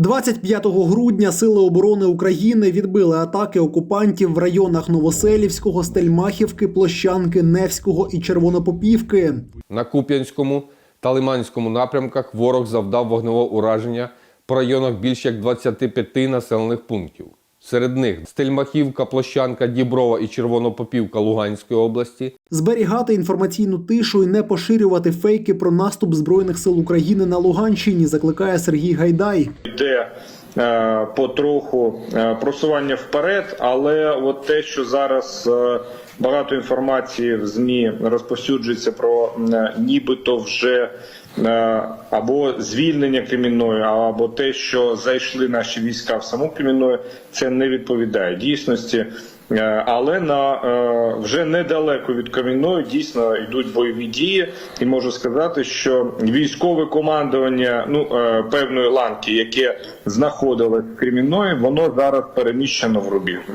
25 грудня Сили оборони України відбили атаки окупантів в районах Новоселівського, Стельмахівки, Площанки, Невського і Червонопопівки. На Куп'янському та Лиманському напрямках ворог завдав вогневого ураження по районах більш як 25 населених пунктів. Серед них Стельмахівка, Площанка, Діброва і Червонопопівка Луганської області, Зберігати інформаційну тишу і не поширювати фейки про наступ збройних сил України на Луганщині, закликає Сергій Гайдай. йде потроху е, просування вперед, але от те, що зараз е, багато інформації в змі розповсюджується про е, нібито вже е, або звільнення Кремінної, або те, що зайшли наші війська в саму Кремінную, це не відповідає дійсності. Е, Але на е, вже недалеко від Кам'яної дійсно йдуть бойові дії, і можу сказати, що військове командування ну е, певної ланки, яке знаходилось в Кремінної, воно зараз переміщено в Рубіжне.